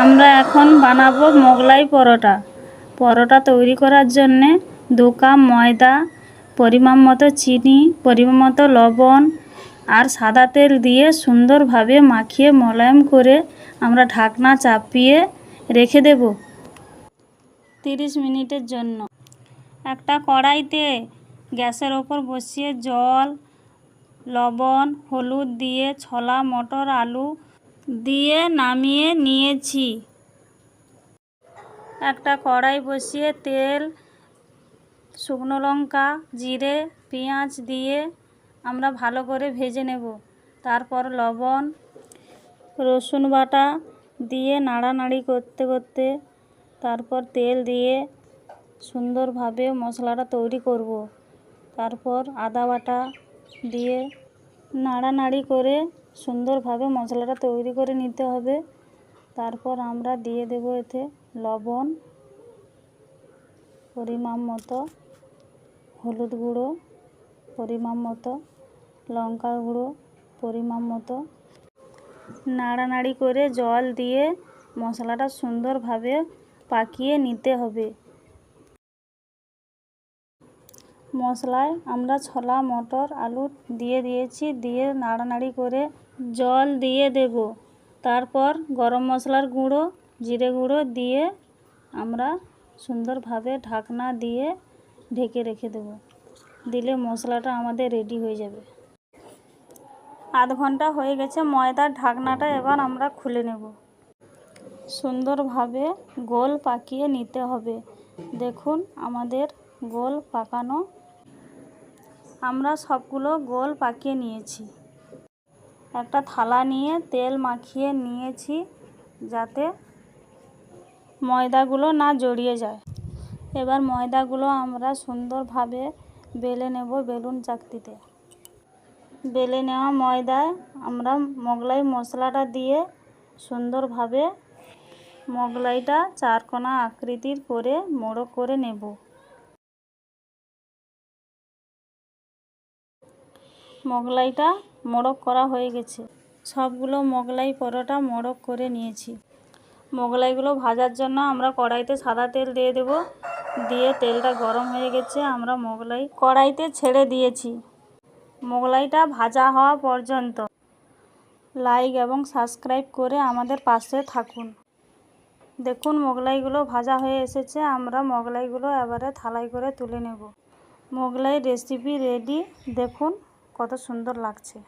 আমরা এখন বানাবো মোগলাই পরোটা। পরোটা তৈরি করার জন্যে দু কাপ ময়দা, পরিমাণ মতো চিনি, পরিমাণ মতো লবণ আর সাদা তেল দিয়ে সুন্দরভাবে মাখিয়ে মোলায়েম করে আমরা ঢাকনা চাপিয়ে রেখে দেব তিরিশ মিনিটের জন্য। একটা কড়াইতে গ্যাসের ওপর বসিয়ে জল, লবণ, হলুদ দিয়ে ছোলা, মটর, আলু দিয়ে নামিয়ে নিয়েছি। একটা কড়াই বসিয়ে তেল, শুকনো লঙ্কা, জিরে, পেঁয়াজ দিয়ে আমরা ভালো করে ভেজে নেব। তারপর লবণ, রসুন বাটা দিয়ে নাড়ানাড়ি করতে করতে তারপর তেল দিয়ে সুন্দরভাবে মশলাটা তৈরি করব। তারপর আদা বাটা দিয়ে নাড়ানাড়ি করে সুন্দরভাবে মশলাটা তৈরি করে নিতে হবে। তারপর আমরা দিয়ে দেব এতে লবণ, পরিমাণ মতো হলুদ গুঁড়ো, পরিমাণ মতো লঙ্কার গুঁড়ো, পরিমাণ মতো নাড়ানাড়ি করে জল দিয়ে মশলাটা সুন্দরভাবে পাকিয়ে নিতে হবে। মশলায় আমরা ছোলা, মটর, আলু দিয়ে দিয়েছি, দিয়ে নাড়ানাড়ি করে জল দিয়ে দেব। তারপর গরম মশলার গুঁড়ো, জিরে গুঁড়ো দিয়ে আমরা সুন্দরভাবে ঢাকনা দিয়ে ঢেকে রেখে দেব। দিলে মশলাটা আমাদের রেডি হয়ে যাবে। আধ ঘণ্টা হয়ে গেছে, ময়দার ঢাকনাটা এবার আমরা খুলে নেব। সুন্দরভাবে গোল পাকিয়ে নিতে হবে। দেখুন, আমাদের গোল পাকানো আমরা সবগুলো গোল পাকিয়ে নিয়েছি। একটা থালা নিয়ে তেল মাখিয়ে নিয়েছি যাতে ময়দাগুলো না জড়িয়ে যায়। এবার ময়দাগুলো আমরা সুন্দরভাবে বেলে নেব বেলুন চাকতিতে। বেলে নেওয়া ময়দায় আমরা মোগলাই মশলাটা দিয়ে সুন্দরভাবে মোগলাইটা চারকোনা আকৃতির করে মোড়ক করে নেব। মোগলাইটা মোড়ক করা হয়ে গেছে। সবগুলো মোগলাই পরোটা মোড়ক করে নিয়েছি। মোগলাইগুলো ভাজার জন্য আমরা কড়াইতে সাদা তেল দিয়ে দেব। দিয়ে তেলটা গরম হয়ে গেছে, আমরা মোগলাই কড়াইতে ছেড়ে দিয়েছি। মোগলাইটা ভাজা হওয়া পর্যন্ত লাইক এবং সাবস্ক্রাইব করে আমাদের পাশে থাকুন। দেখুন মোগলাইগুলো ভাজা হয়ে এসেছে, আমরা মোগলাইগুলো এবারে থালাই করে তুলে নেব। মোগলাই রেসিপি রেডি দেখুন। কত সুন্দর লাগছে।